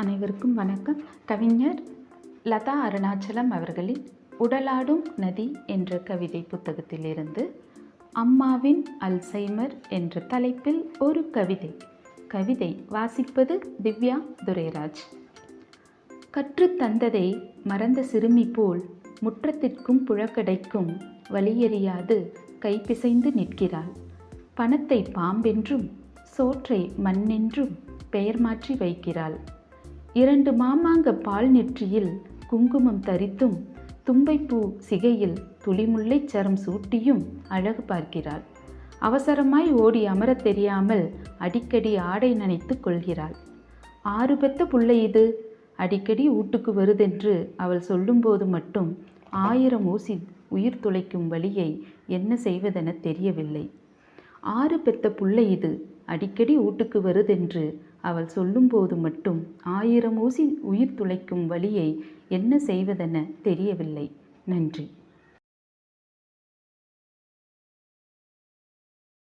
அனைவருக்கும் வணக்கம். கவிஞர் லதா அருணாச்சலம் அவர்களின் உடலாடும் நதி என்ற கவிதை புத்தகத்திலிருந்து அம்மாவின் அல்சைமர் என்ற தலைப்பில் ஒரு கவிதை. கவிதை வாசிப்பது திவ்யா துரைராஜ். கற்றுத் தந்ததை மறந்த சிறுமி போல் முற்றத்திற்கும் புழக்கடைக்கும் வழியறியாது கைப்பிசைந்து நிற்கிறாள். பணத்தை பாம்பென்றும் சோற்றை மண்ணென்றும் பெயர் மாற்றி வைக்கிறாள். இரண்டு மாமாங்க பால் நெற்றியில் குங்குமம் தரித்தும் தும்பைப்பூ சிகையில் துளிமுல்லைச் சரம் சூட்டியும் அழகு பார்க்கிறாள். அவசரமாய் ஓடி அமரத் தெரியாமல் அடிக்கடி ஆடை நனைத்து கொள்கிறாள். ஆறு பெத்த புள்ளை இது. அடிக்கடி வீட்டுக்கு வருதென்று அவள் சொல்லும்போது மட்டும் ஆயிரம் ஊசி உயிர் துளைக்கும் வழியை என்ன செய்வதென தெரியவில்லை. ஆறு பெத்த புள்ளை இது. அடிக்கடி வீட்டுக்கு வருதென்று அவள் சொல்லும்போது மட்டும் ஆயிரம் ஊசி உயிர் துளைக்கும் வழியை என்ன செய்வதென தெரியவில்லை. நன்றி.